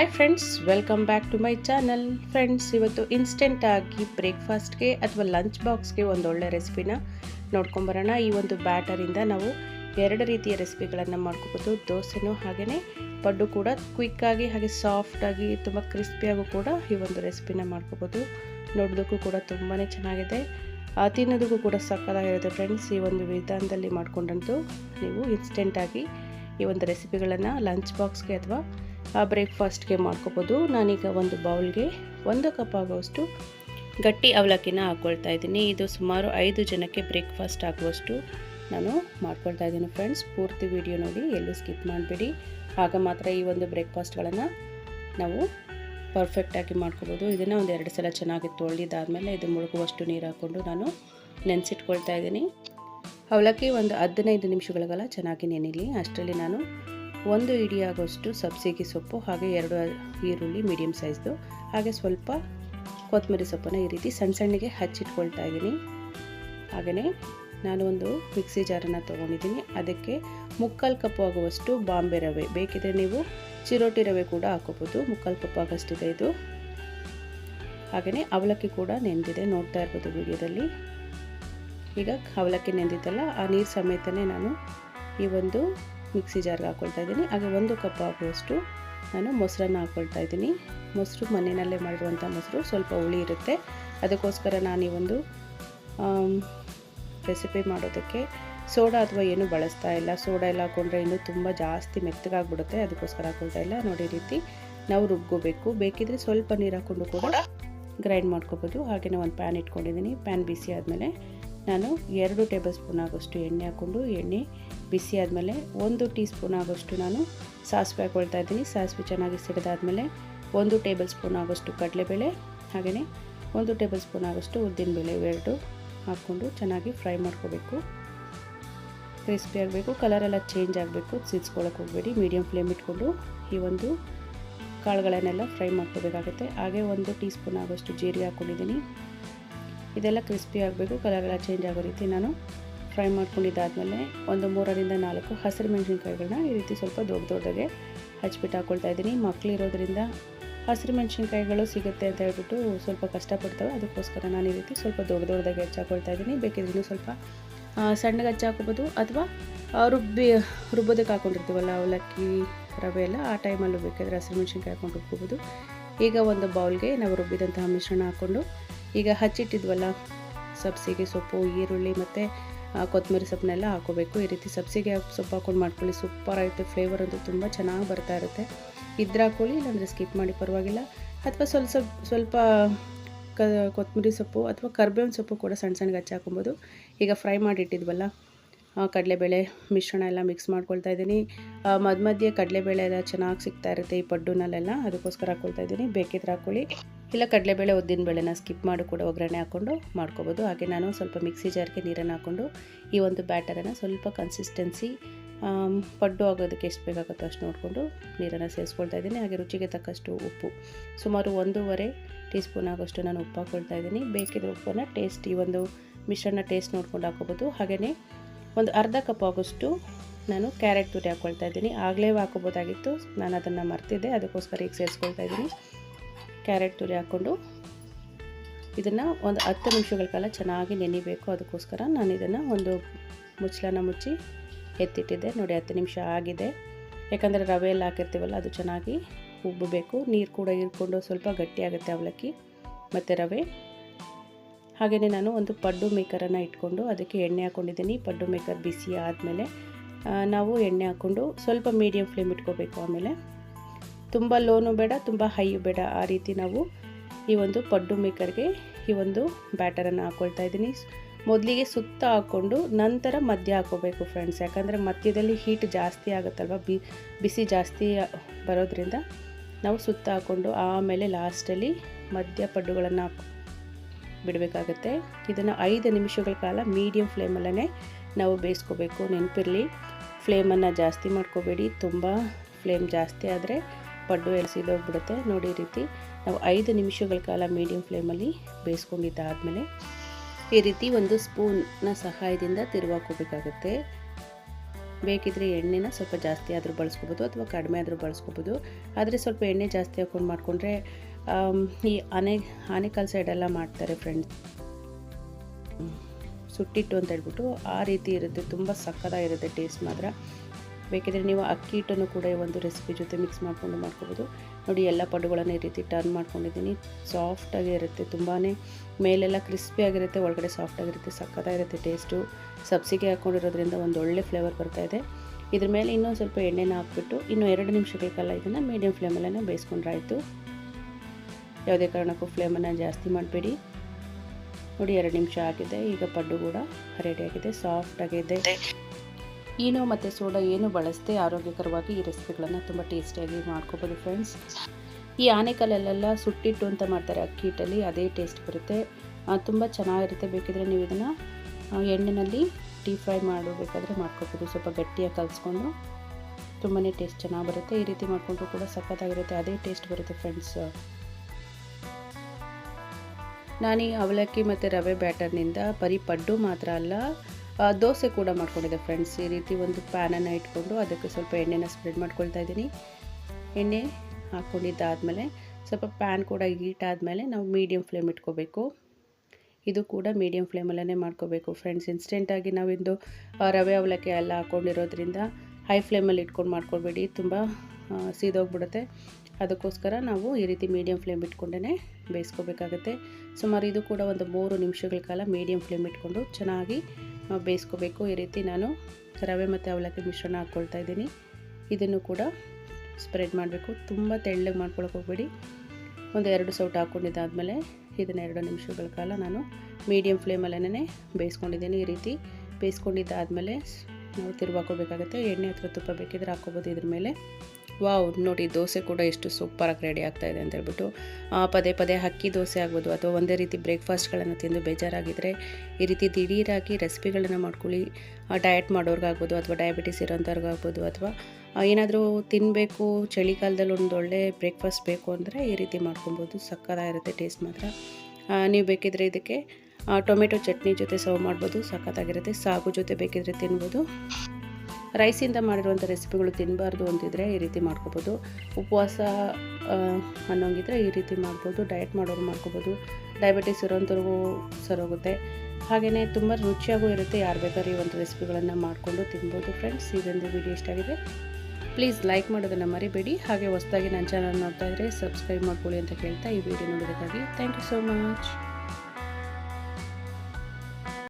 Hi friends welcome back to my channel friends ಇವತ್ತು instant ಆಗಿ ಬ್ರೇಕ್ಫಾಸ್ಟ್ಗೆ ಅಥವಾ ಲಂಚ್ ಬಾಕ್ಸ್ಗೆ ಒಂದು ಒಳ್ಳೆ ರೆಸಿಪಿನ ನೋಡ್ಕೊಂಬರೋಣ ಈ ಒಂದು ಬ್ಯಾಟರಿಂದ ನಾವು ಎರಡು ರೀತಿಯ ರೆಸಿಪಿಗಳನ್ನು ಮಾಡ್ಕೋಬೋದು. ದೋಸೆನೂ ಹಾಗೆಯೇ ಪಡ್ಡು ಕೂಡ ಕ್ವಿಕ್ಕಾಗಿ ಹಾಗೆ ಸಾಫ್ಟಾಗಿ ತುಂಬ ಕ್ರಿಸ್ಪಿಯಾಗೂ ಕೂಡ ಈ ಒಂದು ರೆಸಿಪಿನ ಮಾಡ್ಕೋಬೋದು. ನೋಡೋದಕ್ಕೂ ಕೂಡ ತುಂಬಾ ಚೆನ್ನಾಗಿದೆ. ತಿನ್ನೋದಕ್ಕೂ ಕೂಡ ಸಕ್ಕತ್ತಾಗಿರುತ್ತೆ ಫ್ರೆಂಡ್ಸ್ ಈ ಒಂದು ವಿಧಾನದಲ್ಲಿ ಮಾಡ್ಕೊಂಡಂತೂ ನೀವು ಇನ್ಸ್ಟೆಂಟಾಗಿ ಈ ಒಂದು ರೆಸಿಪಿಗಳನ್ನು ಲಂಚ್ ಬಾಕ್ಸ್ಗೆ ಅಥವಾ ಬ್ರೇಕ್ಫಾಸ್ಟ್ಗೆ ಮಾಡ್ಕೋಬೋದು. ನಾನೀಗ ಒಂದು ಬೌಲ್ಗೆ ಒಂದು ಕಪ್ ಆಗುವಷ್ಟು ಗಟ್ಟಿ ಅವಲಕ್ಕಿನ ಹಾಕ್ಕೊಳ್ತಾ ಇದ್ದೀನಿ. ಇದು ಸುಮಾರು ಐದು ಜನಕ್ಕೆ ಬ್ರೇಕ್ಫಾಸ್ಟ್ ಆಗುವಷ್ಟು ನಾನು ಮಾಡ್ಕೊಳ್ತಾ ಇದ್ದೀನಿ ಫ್ರೆಂಡ್ಸ್. ಪೂರ್ತಿ ವಿಡಿಯೋ ನೋಡಿ, ಎಲ್ಲೂ ಸ್ಕಿಪ್ ಮಾಡಬೇಡಿ. ಆಗ ಮಾತ್ರ ಈ ಒಂದು ಬ್ರೇಕ್ಫಾಸ್ಟ್ಗಳನ್ನು ನಾವು ಪರ್ಫೆಕ್ಟಾಗಿ ಮಾಡ್ಕೊಬೋದು. ಇದನ್ನು ಒಂದು ಎರಡು ಸಲ ಚೆನ್ನಾಗಿ ತೊಳೆದಿದ್ದಾದಮೇಲೆ ಇದು ಮುಳುಗುವಷ್ಟು ನೀರು ಹಾಕ್ಕೊಂಡು ನಾನು ನೆನೆಸಿಟ್ಕೊಳ್ತಾ ಇದ್ದೀನಿ. ಅವಲಕ್ಕಿ ಒಂದು ಹದಿನೈದು ನಿಮಿಷಗಳ ಕಾಲ ಚೆನ್ನಾಗಿ ನೆನೆಲಿ. ಅಷ್ಟರಲ್ಲಿ ನಾನು ಒಂದು ಇಡಿಯಾಗೋಷ್ಟು ಸಬ್ಸಿಗೆ ಸೊಪ್ಪು, ಹಾಗೆ ಎರಡು ಈರುಳ್ಳಿ ಮೀಡಿಯಮ್ ಸೈಜ್ದು ಹಾಗೆ ಸ್ವಲ್ಪ ಕೊತ್ತಂಬರಿ ಸೊಪ್ಪನ್ನು ಈ ರೀತಿ ಸಣ್ಣ ಸಣ್ಣಗೆ ಹಚ್ಚಿಟ್ಕೊಳ್ತಾ ಇದ್ದೀನಿ. ಹಾಗೆಯೇ ನಾನು ಒಂದು ಮಿಕ್ಸಿ ಜಾರನ್ನು ತೊಗೊಂಡಿದ್ದೀನಿ. ಅದಕ್ಕೆ ಮುಕ್ಕಾಲು ಕಪ್ಪು ಆಗುವಷ್ಟು ಬಾಂಬೆ ರವೆ. ಬೇಕಿದ್ರೆ ನೀವು ಚಿರೋಟಿ ರವೆ ಕೂಡ ಹಾಕೋಬೋದು ಮುಕ್ಕಾಲು ಕಪ್ಪು ಆಗೋಷ್ಟಿದೆ ಇದು. ಹಾಗೆಯೇ ಅವಲಕ್ಕಿ ಕೂಡ ನೆಂದಿದೆ ನೋಡ್ತಾ ಇರ್ಬೋದು ವಿಡಿಯೋದಲ್ಲಿ. ಈಗ ಅವಲಕ್ಕಿ ನೆಂದಿದ್ದಲ್ಲ ಆ ನೀರು ಸಮೇತನೇ ನಾನು ಈ ಒಂದು ಮಿಕ್ಸಿ ಜಾರ್ಗೆ ಹಾಕ್ಕೊಳ್ತಾ ಇದ್ದೀನಿ. ಹಾಗೆ ಒಂದು ಕಪ್ ಆಗುವಷ್ಟು ನಾನು ಮೊಸರನ್ನು ಹಾಕ್ಕೊಳ್ತಾ ಇದ್ದೀನಿ. ಮೊಸರು ಮನೆಯಲ್ಲೇ ಮಾಡಿರುವಂಥ ಮೊಸರು ಸ್ವಲ್ಪ ಹುಳಿ ಇರುತ್ತೆ. ಅದಕ್ಕೋಸ್ಕರ ನಾನು ಈ ಒಂದು ರೆಸಿಪಿ ಮಾಡೋದಕ್ಕೆ ಸೋಡಾ ಅಥವಾ ಏನು ಬಳಸ್ತಾ ಇಲ್ಲ. ಸೋಡಾ ಎಲ್ಲ ಹಾಕ್ಕೊಂಡ್ರೆ ಇನ್ನೂ ತುಂಬ ಜಾಸ್ತಿ ಮೆತ್ತಗಾಗ್ಬಿಡುತ್ತೆ. ಅದಕ್ಕೋಸ್ಕರ ಹಾಕ್ಕೊಳ್ತಾ ಇಲ್ಲ. ನೋಡಿ ರೀತಿ ನಾವು ರುಬ್ಕೋಬೇಕು. ಬೇಕಿದ್ರೆ ಸ್ವಲ್ಪ ನೀರು ಹಾಕ್ಕೊಂಡು ಕೂಡ ಗ್ರೈಂಡ್ ಮಾಡ್ಕೋಬೋದು. ಹಾಗೆಯೇ ಒಂದು ಪ್ಯಾನ್ ಇಟ್ಕೊಂಡಿದ್ದೀನಿ. ಪ್ಯಾನ್ ಬಿಸಿ ಆದಮೇಲೆ ನಾನು ಎರಡು ಟೇಬಲ್ ಸ್ಪೂನ್ ಆಗೋಷ್ಟು ಎಣ್ಣೆ ಹಾಕ್ಕೊಂಡು ಎಣ್ಣೆ ಬಿಸಿ ಆದಮೇಲೆ ಒಂದು ಟೀ ಸ್ಪೂನ್ ಆಗೋಷ್ಟು ನಾನು ಸಾಸಿವೆ ಹಾಕೊಳ್ತಾ ಇದ್ದೀನಿ. ಸಾಸಿವೆ ಚೆನ್ನಾಗಿ ಸಿಡಿದಾದಮೇಲೆ ಒಂದು ಟೇಬಲ್ ಸ್ಪೂನ್ ಆಗೋಷ್ಟು ಕಡಲೆಬೇಳೆ, ಹಾಗೆಯೇ ಒಂದು ಟೇಬಲ್ ಸ್ಪೂನ್ ಆಗೋಷ್ಟು ಉದ್ದಿನಬೇಳೆ ಎರಡು ಹಾಕ್ಕೊಂಡು ಚೆನ್ನಾಗಿ ಫ್ರೈ ಮಾಡ್ಕೋಬೇಕು. ಕ್ರಿಸ್ಪಿ ಆಗಬೇಕು ಕಲರೆಲ್ಲ ಚೇಂಜ್ ಆಗಬೇಕು. ಸಿಡ್ಸ್ಕೊಳಕ್ಕೆ ಹೋಗಬೇಡಿ ಮೀಡಿಯಮ್ ಫ್ಲೇಮ್ ಇಟ್ಕೊಂಡು ಈ ಒಂದು ಕಾಳುಗಳನ್ನೆಲ್ಲ ಫ್ರೈ ಮಾಡ್ಕೋಬೇಕಾಗುತ್ತೆ. ಹಾಗೆ ಒಂದು ಟೀ ಸ್ಪೂನ್ ಆಗೋಷ್ಟು ಜೀರಿಗೆ ಹಾಕ್ಕೊಂಡಿದ್ದೀನಿ ಇದೆಲ್ಲ ಕ್ರಿಸ್ಪಿ ಆಗಬೇಕು ಕಲರ್ ಎಲ್ಲ ಚೇಂಜ್ ಆಗೋ ರೀತಿ ನಾನು ಫ್ರೈ ಮಾಡ್ಕೊಂಡಿದ್ದಾದಮೇಲೆ ಒಂದು ಮೂರರಿಂದ ನಾಲ್ಕು ಹಸಿರು ಮೆಣಸಿನ್ಕಾಯಿಗಳನ್ನ ಈ ರೀತಿ ಸ್ವಲ್ಪ ದೊಡ್ಡ ದೊಡ್ಡದಾಗೆ ಹಚ್ಬಿಟ್ಟು ಹಾಕ್ಕೊಳ್ತಾ ಇದ್ದೀನಿ. ಮಕ್ಕಳಿರೋದ್ರಿಂದ ಹಸಿರು ಮೆಣಸಿನ್ಕಾಯಿಗಳು ಸಿಗುತ್ತೆ ಅಂತ ಹೇಳ್ಬಿಟ್ಟು ಸ್ವಲ್ಪ ಕಷ್ಟಪಡ್ತವೆ. ಅದಕ್ಕೋಸ್ಕರ ನಾನು ಈ ರೀತಿ ಸ್ವಲ್ಪ ದೊಡ್ಡ ದೊಡ್ಡದಾಗಿ ಹೆಚ್ಚಾಕೊಳ್ತಾ ಇದ್ದೀನಿ. ಬೇಕಿದ್ರೂ ಸ್ವಲ್ಪ ಸಣ್ಣಗೆ ಹಚ್ಚಿ ಹಾಕೋಬೋದು ಅಥವಾ ರುಬ್ಬಿ, ರುಬ್ಬೋದಕ್ಕೆ ಹಾಕ್ಕೊಂಡಿರ್ತೀವಲ್ಲ ಅವಲಕ್ಕಿ, ರವೆ ಎಲ್ಲ ಆ ಟೈಮಲ್ಲೂ ಬೇಕಾದರೆ ಹಸಿರು ಮೆಣಸಿನ್ಕಾಯಿ ಹಾಕೊಂಡು ರುಬ್ಕೋಬೋದು ಈಗ ಒಂದು ಬೌಲ್ಗೆ ನಾವು ರುಬ್ಬಿದಂತಹ ಮಿಶ್ರಣ ಹಾಕ್ಕೊಂಡು ಈಗ ಹಚ್ಚಿಟ್ಟಿದ್ವಲ್ಲ, ಸಬ್ಸಿಗೆ ಸೊಪ್ಪು, ಈರುಳ್ಳಿ ಮತ್ತು ಕೊತ್ತಂಬರಿ ಸೊಪ್ಪನ್ನೆಲ್ಲ ಹಾಕೋಬೇಕು. ಈ ರೀತಿ ಸಬ್ಸಿಗೆ ಸೊಪ್ಪು ಹಾಕೊಂಡು ಮಾಡ್ಕೊಳ್ಳಿ. ಸೂಪರ್ ಆಗುತ್ತೆ. ಫ್ಲೇವರ್ ಅಂತೂ ತುಂಬ ಚೆನ್ನಾಗಿ ಬರ್ತಾ ಇರುತ್ತೆ. ಇದ್ರ ಹಾಕೊಳ್ಳಿ ಇಲ್ಲಾಂದರೆ ಸ್ಕಿಪ್ ಮಾಡಿ, ಪರವಾಗಿಲ್ಲ. ಅಥವಾ ಸ್ವಲ್ಪ ಸ್ವಲ್ಪ ಕ, ಕೊತ್ತಂಬರಿ ಸೊಪ್ಪು ಅಥವಾ ಕರ್ಬೇವಿನ ಸೊಪ್ಪು ಕೂಡ ಸಣ್ಣ ಸಣ್ಣಗೆ ಹಚ್ಚಿ ಹಾಕೊಬೋದು ಈಗ ಫ್ರೈ ಮಾಡಿಟ್ಟಿದ್ವಲ್ಲ ಕಡಲೆಬೇಳೆ ಮಿಶ್ರಣ ಎಲ್ಲ ಮಿಕ್ಸ್ ಮಾಡ್ಕೊಳ್ತಾ ಇದ್ದೀನಿ. ಮಧ್ಯ ಮಧ್ಯೆ ಕಡಲೆಬೇಳೆ ಎಲ್ಲ ಚೆನ್ನಾಗಿ ಸಿಗ್ತಾ ಇರುತ್ತೆ ಈ ಪಡ್ಡುನಲ್ಲೆಲ್ಲ. ಅದಕ್ಕೋಸ್ಕರ ಹಾಕ್ಕೊಳ್ತಾ ಇದ್ದೀನಿ. ಬೇಕಿದ್ರೆ ಹಾಕ್ಕೊಳ್ಳಿ. ಇಲ್ಲ ಕಡಲೆಬೇಳೆ ಉದ್ದಿನ ಬೇಳೆನ ಸ್ಕಿಪ್ ಮಾಡಿ ಕೂಡ ಒಗ್ಗರಣೆ ಹಾಕ್ಕೊಂಡು ಮಾಡ್ಕೋಬೋದು. ಹಾಗೆ ನಾನು ಸ್ವಲ್ಪ ಮಿಕ್ಸಿ ಜಾರ್ಗೆ ನೀರನ್ನು ಹಾಕ್ಕೊಂಡು ಈ ಒಂದು ಬ್ಯಾಟರನ್ನು ಸ್ವಲ್ಪ ಕನ್ಸಿಸ್ಟೆನ್ಸಿ ಪಡ್ಡು ಆಗೋದಕ್ಕೆ ಎಷ್ಟು ಬೇಕಾಗುತ್ತೋ ಅಷ್ಟು ನೋಡಿಕೊಂಡು ನೀರನ್ನು ಸೇರಿಸ್ಕೊಳ್ತಾ ಇದ್ದೀನಿ. ಹಾಗೆ ರುಚಿಗೆ ತಕ್ಕಷ್ಟು ಉಪ್ಪು. ಸುಮಾರು ಒಂದೂವರೆ ಟೀ ಸ್ಪೂನ್ ಆಗೋಷ್ಟು ನಾನು ಉಪ್ಪು ಹಾಕ್ಕೊಳ್ತಾ ಇದ್ದೀನಿ. ಬೇಕಿದ್ರೆ ಉಪ್ಪನ್ನು ಟೇಸ್ಟ್ ಈ ಒಂದು ಮಿಶ್ರಣ ಟೇಸ್ಟ್ ನೋಡ್ಕೊಂಡು ಹಾಕೋಬೋದು. ಹಾಗೆಯೇ ಒಂದು ಅರ್ಧ ಕಪ್ ಆಗೋಷ್ಟು ನಾನು ಕ್ಯಾರೆಟ್ ತುರಿ ಹಾಕ್ಕೊಳ್ತಾ ಇದ್ದೀನಿ. ಆಗಲೇ ಹಾಕೋಬೋದಾಗಿತ್ತು. ನಾನು ಅದನ್ನು ಮರ್ತಿದ್ದೆ. ಅದಕ್ಕೋಸ್ಕರ ಈಗ ಸೇರಿಸ್ಕೊಳ್ತಾ ಇದ್ದೀನಿ. ಕ್ಯಾರೆಟ್ ತುರಿ ಹಾಕ್ಕೊಂಡು ಇದನ್ನು ಒಂದು ಹತ್ತು ನಿಮಿಷಗಳ ಕಾಲ ಚೆನ್ನಾಗಿ ನೆನಿಬೇಕು. ಅದಕ್ಕೋಸ್ಕರ ನಾನು ಇದನ್ನು ಒಂದು ಮುಚ್ಚಳನ ಮುಚ್ಚಿ ಎತ್ತಿಟ್ಟಿದ್ದೆ. ನೋಡಿ, ಹತ್ತು ನಿಮಿಷ ಆಗಿದೆ. ಯಾಕಂದರೆ ರವೆ ಎಲ್ಲ ಹಾಕಿರ್ತೀವಲ್ಲ, ಅದು ಚೆನ್ನಾಗಿ ಉಬ್ಬಬೇಕು. ನೀರು ಕೂಡ ಇರ್ಕೊಂಡು ಸ್ವಲ್ಪ ಗಟ್ಟಿಯಾಗುತ್ತೆ ಅವಲಕ್ಕಿ ಮತ್ತು ರವೆ. ಹಾಗೆಯೇ ನಾನು ಒಂದು ಪಡ್ಡು ಮೇಕರನ್ನು ಇಟ್ಕೊಂಡು ಅದಕ್ಕೆ ಎಣ್ಣೆ ಹಾಕ್ಕೊಂಡಿದ್ದೀನಿ ಪಡ್ಡು ಮೇಕರ್ ಬಿಸಿ ಆದಮೇಲೆ ನಾವು ಎಣ್ಣೆ ಹಾಕ್ಕೊಂಡು ಸ್ವಲ್ಪ ಮೀಡಿಯಮ್ ಫ್ಲೇಮ್ ಇಟ್ಕೋಬೇಕು ಆಮೇಲೆ. ತುಂಬ ಲೋನು ಬೇಡ, ತುಂಬ ಹೈಯು ಬೇಡ. ಆ ರೀತಿ ನಾವು ಈ ಒಂದು ಪಡ್ಡು ಮೇಕರ್ಗೆ ಈ ಒಂದು ಬ್ಯಾಟರನ್ನು ಹಾಕ್ಕೊಳ್ತಾ ಇದ್ದೀನಿ. ಮೊದಲಿಗೆ ಸುತ್ತ ಹಾಕ್ಕೊಂಡು ನಂತರ ಮಧ್ಯ ಹಾಕೋಬೇಕು ಫ್ರೆಂಡ್ಸ್ ಯಾಕಂದರೆ ಮಧ್ಯದಲ್ಲಿ ಹೀಟ್ ಜಾಸ್ತಿ ಆಗುತ್ತಲ್ವ? ಬಿ, ಬಿಸಿ ಜಾಸ್ತಿ ಬರೋದ್ರಿಂದ ನಾವು ಸುತ್ತ ಹಾಕ್ಕೊಂಡು ಆಮೇಲೆ ಲಾಸ್ಟಲ್ಲಿ ಮಧ್ಯ ಪಡ್ಡುಗಳನ್ನು ಬಿಡಬೇಕಾಗತ್ತೆ. ಇದನ್ನು ಐದು ನಿಮಿಷಗಳ ಕಾಲ ಮೀಡಿಯಂ ಫ್ಲೇಮಲ್ಲೇ ನಾವು ಬೇಯಿಸ್ಕೋಬೇಕು. ನೆನಪಿರಲಿ ಫ್ಲೇಮನ್ನು ಜಾಸ್ತಿ ಮಾಡ್ಕೋಬೇಡಿ. ತುಂಬ ಫ್ಲೇಮ್ ಜಾಸ್ತಿ ಆದರೆ ಪಡ್ಡು ಎಳ್ಸಿದೋಗ್ಬಿಡುತ್ತೆ ನೋಡಿ ರೀತಿ ನಾವು ಐದು ನಿಮಿಷಗಳ ಕಾಲ ಮೀಡಿಯಂ ಫ್ಲೇಮಲ್ಲಿ ಬೇಯಿಸ್ಕೊಂಡಿದ್ದಾದಮೇಲೆ ಈ ರೀತಿ ಒಂದು ಸ್ಪೂನ್ನ ಸಹಾಯದಿಂದ ತಿರುವಾಕೋಬೇಕಾಗುತ್ತೆ ಬೇಕಿದ್ರೆ ಎಣ್ಣೆನ ಸ್ವಲ್ಪ ಜಾಸ್ತಿ ಆದರೂ ಬಳಸ್ಕೊಬೋದು ಅಥವಾ ಕಡಿಮೆ ಆದರೂ ಬಳಸ್ಕೊಬೋದು. ಆದರೆ ಸ್ವಲ್ಪ ಎಣ್ಣೆ ಜಾಸ್ತಿ ಹಾಕೊಂಡು ಮಾಡಿಕೊಂಡ್ರೆ ಈ ಆನೆ, ಆನೆಕಾಲ್ ಸೈಡೆಲ್ಲ ಮಾಡ್ತಾರೆ ಫ್ರೆಂಡ್ಸ್ ಸುಟ್ಟಿಟ್ಟು ಅಂತ ಹೇಳ್ಬಿಟ್ಟು ಆ ರೀತಿ ಇರುತ್ತೆ. ತುಂಬ ಸಕ್ಕದಾಗಿರುತ್ತೆ ಟೇಸ್ಟ್ ಮಾತ್ರ. ಬೇಕಿದ್ರೆ ನೀವು ಅಕ್ಕಿ ಹಿಟ್ಟನ್ನು ಕೂಡ ಈ ಒಂದು ರೆಸಿಪಿ ಜೊತೆ ಮಿಕ್ಸ್ ಮಾಡಿಕೊಂಡು ಮಾಡ್ಕೋಬೋದು. ನೋಡಿ, ಎಲ್ಲ ಪಡುಗಳನ್ನು ಈ ರೀತಿ ಟರ್ನ್ ಮಾಡ್ಕೊಂಡಿದ್ದೀನಿ. ಸಾಫ್ಟಾಗಿ ಇರುತ್ತೆ ತುಂಬಾ ಮೇಲೆಲ್ಲ ಕ್ರಿಸ್ಪಿ ಆಗಿರುತ್ತೆ, ಒಳಗಡೆ ಸಾಫ್ಟಾಗಿರುತ್ತೆ ಸಕ್ಕತ್ತಾಗಿರುತ್ತೆ ಟೇಸ್ಟು ಸಬ್ಸಿಗೆ ಹಾಕ್ಕೊಂಡಿರೋದ್ರಿಂದ ಒಂದು ಒಳ್ಳೆ ಫ್ಲೇವರ್ ಬರ್ತಾಯಿದೆ ಇದ್ರ ಮೇಲೆ ಇನ್ನೊಂದು ಸ್ವಲ್ಪ ಎಣ್ಣೆನ ಹಾಕ್ಬಿಟ್ಟು ಇನ್ನು ಎರಡು ನಿಮಿಷಗಳ ಕಾಲ ಇದನ್ನು ಮೀಡಿಯಮ್ ಫ್ಲೇಮಲ್ಲೇ ಬೇಯಿಸ್ಕೊಂಡ್ರಾಯಿತು. ಯಾವುದೇ ಕಾರಣಕ್ಕೂ ಫ್ಲೇಮನ್ನು ಜಾಸ್ತಿ ಮಾಡಬೇಡಿ. ನೋಡಿ, ಎರಡು ನಿಮಿಷ ಆಗಿದೆ. ಈಗ ಪಡ್ಡು ಕೂಡ ರೆಡಿಯಾಗಿದೆ ಸಾಫ್ಟಾಗಿದೆ ಈನೋ ಮತ್ತು ಸೋಡಾ ಏನು ಬಳಸದೆ ಆರೋಗ್ಯಕರವಾಗಿ ಈ ರೆಸಿಪಿಗಳನ್ನು ತುಂಬ ಟೇಸ್ಟಿಯಾಗಿ ಮಾಡ್ಕೋಬೋದು ಫ್ರೆಂಡ್ಸ್ ಈ ಆನೆಕಲ್ಲಲ್ಲೆಲ್ಲ ಸುಟ್ಟಿಟ್ಟು ಅಂತ ಮಾಡ್ತಾರೆ ಅಕ್ಕಿ ಹಿಟ್ಟಲ್ಲಿ, ಅದೇ ಟೇಸ್ಟ್ ಬರುತ್ತೆ. ತುಂಬ ಚೆನ್ನಾಗಿರುತ್ತೆ. ಬೇಕಿದ್ರೆ ನೀವು ಇದನ್ನು ಎಣ್ಣೆಯಲ್ಲಿ ಡೀಪ್ ಫ್ರೈ ಮಾಡಬೇಕಾದ್ರೆ ಮಾಡ್ಕೋಬೋದು. ಸ್ವಲ್ಪ ಗಟ್ಟಿಯಾಗಿ ಕಲಿಸ್ಕೊಂಡು ತುಂಬಾ ಟೇಸ್ಟ್ ಚೆನ್ನಾಗಿ ಬರುತ್ತೆ. ಈ ರೀತಿ ಮಾಡಿಕೊಂಡ್ರು ಕೂಡ ಸಖತ್ತಾಗಿರುತ್ತೆ. ಅದೇ ಟೇಸ್ಟ್ ಬರುತ್ತೆ ಫ್ರೆಂಡ್ಸ್ ನಾನು ಅವಲಕ್ಕಿ ಮತ್ತು ರವೆ ಬ್ಯಾಟರ್ನಿಂದ ಬರೀ ಪಡ್ಡು ಮಾತ್ರ ಅಲ್ಲ ದೋಸೆ ಕೂಡ ಮಾಡ್ಕೊಂಡಿದ್ದೆ ಫ್ರೆಂಡ್ಸ್ ಈ ರೀತಿ ಒಂದು ಪ್ಯಾನನ್ನು ಇಟ್ಕೊಂಡು ಅದಕ್ಕೆ ಸ್ವಲ್ಪ ಎಣ್ಣೆನ ಸ್ಪ್ರೆಡ್ ಮಾಡ್ಕೊಳ್ತಾ ಇದ್ದೀನಿ. ಎಣ್ಣೆ ಹಾಕ್ಕೊಂಡಿದ್ದಾದಮೇಲೆ ಸ್ವಲ್ಪ ಪ್ಯಾನ್ ಕೂಡ ಹೀಟ್ ಆದಮೇಲೆ ನಾವು ಮೀಡಿಯಮ್ ಫ್ಲೇಮ್ ಇಟ್ಕೋಬೇಕು. ಇದು ಕೂಡ ಮೀಡಿಯಮ್ ಫ್ಲೇಮಲ್ಲೇ ಮಾಡ್ಕೋಬೇಕು ಫ್ರೆಂಡ್ಸ್ ಇನ್ಸ್ಟೆಂಟಾಗಿ ನಾವಿಂದು ರವೆ ಅವಲಕ್ಕಿ ಎಲ್ಲ ಹಾಕ್ಕೊಂಡಿರೋದ್ರಿಂದ ಹೈ ಫ್ಲೇಮಲ್ಲಿ ಇಟ್ಕೊಂಡು ಮಾಡ್ಕೊಳ್ಬೇಡಿ. ತುಂಬ ಸೀದೋಗ್ಬಿಡುತ್ತೆ. ಅದಕ್ಕೋಸ್ಕರ ನಾವು ಈ ರೀತಿ ಮೀಡಿಯಮ್ ಫ್ಲೇಮ್ ಇಟ್ಕೊಂಡೇ ಬೇಯಿಸ್ಕೋಬೇಕಾಗುತ್ತೆ. ಸುಮಾರು ಇದು ಕೂಡ ಒಂದು ಮೂರು ನಿಮಿಷಗಳ ಕಾಲ ಮೀಡಿಯಮ್ ಫ್ಲೇಮ್ ಇಟ್ಕೊಂಡು ಚೆನ್ನಾಗಿ ಬೇಯಿಸ್ಕೋಬೇಕು. ಈ ರೀತಿ ನಾನು ರವೆ ಮತ್ತು ಅವಲಕ್ಕಿ ಮಿಶ್ರಣ ಹಾಕ್ಕೊಳ್ತಾ ಇದ್ದೀನಿ. ಇದನ್ನು ಕೂಡ ಸ್ಪ್ರೆಡ್ ಮಾಡಬೇಕು. ತುಂಬ ತೆಳ್ಳಗೆ ಮಾಡ್ಕೊಳಕ್ಕೆ ಹೋಗ್ಬೇಡಿ. ಒಂದು ಎರಡು ಸೌಟ್ ಹಾಕ್ಕೊಂಡಿದ್ದಾದಮೇಲೆ ಇದನ್ನು ಎರಡು ನಿಮಿಷಗಳ ಕಾಲ ನಾನು ಮೀಡಿಯಮ್ ಫ್ಲೇಮಲ್ಲೇ ಬೇಯಿಸ್ಕೊಂಡಿದ್ದೀನಿ. ಈ ರೀತಿ ಬೇಯಿಸ್ಕೊಂಡಿದ್ದಾದಮೇಲೆ ನಾವು ತಿರುವಾಕೋಬೇಕಾಗುತ್ತೆ ಎಣ್ಣೆ ಹತ್ರ ತುಪ್ಪ ಬೇಕಿದ್ರೆ ಹಾಕೋಬೋದು ಇದ್ರ ಮೇಲೆ, ವಾವ್, ನೋಡಿ, ದೋಸೆ ಕೂಡ ಎಷ್ಟು ಸೂಪರಾಗಿ ರೆಡಿ ಆಗ್ತಾ ಇದೆ ಅಂತ ಹೇಳ್ಬಿಟ್ಟು ಪದೇ ಪದೇ ಅಕ್ಕಿ ದೋಸೆ ಆಗ್ಬೋದು. ಅಥವಾ ಒಂದೇ ರೀತಿ ಬ್ರೇಕ್ಫಾಸ್ಟ್ಗಳನ್ನು ತಿಂದು ಬೇಜಾರಾಗಿದ್ದರೆ ಈ ರೀತಿ ದಿಢೀರಾಗಿ ರೆಸಿಪಿಗಳನ್ನು ಮಾಡ್ಕೊಳ್ಳಿ. ಡಯಟ್ ಮಾಡೋರ್ಗಾಗ್ಬೋದು, ಅಥವಾ ಡಯಾಬಿಟಿಸ್ ಇರೋಂಥವ್ರಿಗಾಗ್ಬೋದು, ಅಥವಾ ಏನಾದರೂ ತಿನ್ನಬೇಕು ಚಳಿಗಾಲದಲ್ಲಿ ಒಂದು ಒಳ್ಳೆ ಬ್ರೇಕ್ಫಾಸ್ಟ್ ಬೇಕು ಅಂದರೆ ಈ ರೀತಿ ಮಾಡ್ಕೊಬೋದು. ಸಕ್ಕದಾಗಿರುತ್ತೆ ಟೇಸ್ಟ್ ಮಾತ್ರ. ನೀವು ಬೇಕಿದ್ರೆ ಇದಕ್ಕೆ ಟೊಮೆಟೊ ಚಟ್ನಿ ಜೊತೆ ಸರ್ವ್ ಮಾಡ್ಬೋದು. ಸಖತ್ತಾಗಿರುತ್ತೆ. ಸಾಗು ಜೊತೆ ಬೇಕಿದ್ರೆ ತಿನ್ಬೋದು. ರೈಸಿಂದ ಮಾಡಿರುವಂಥ ರೆಸಿಪಿಗಳು ತಿನ್ನಬಾರ್ದು ಅಂತಿದ್ರೆ ಈ ರೀತಿ ಮಾಡ್ಕೋಬೋದು. ಉಪವಾಸ ಅನ್ನೋಂಗಿದ್ರೆ ಈ ರೀತಿ ಮಾಡ್ಬೋದು. ಡಯಟ್ ಮಾಡೋರು ಮಾಡ್ಕೋಬೋದು. ಡಯಾಬಿಟಿಸ್ ಇರೋಂಥವ್ರಿಗೂ ಸರೋಗುತ್ತೆ ಹಾಗೆಯೇ ತುಂಬ ರುಚಿಯಾಗೂ ಇರುತ್ತೆ ಯಾರು ಬೇಕಾದ್ರೂ ಈ ಒಂದು ರೆಸಿಪಿಗಳನ್ನು ಮಾಡಿಕೊಂಡು ತಿನ್ಬೋದು ಫ್ರೆಂಡ್ಸ್ ಇದೊಂದು ವಿಡಿಯೋ ಇಷ್ಟ ಆಗಿದೆ. ಪ್ಲೀಸ್ ಲೈಕ್ ಮಾಡೋದನ್ನು ಮರಿಬೇಡಿ. ಹಾಗೆ ಹೊಸದಾಗಿ ನನ್ನ ಚಾನಲ್ ನೋಡ್ತಾ ಇದ್ದರೆ ಸಬ್ಸ್ಕ್ರೈಬ್ ಮಾಡ್ಕೊಳ್ಳಿ ಅಂತ ಕೇಳ್ತಾ ಈ video ನೋಡೋದಕ್ಕಾಗಿ. Thank you so much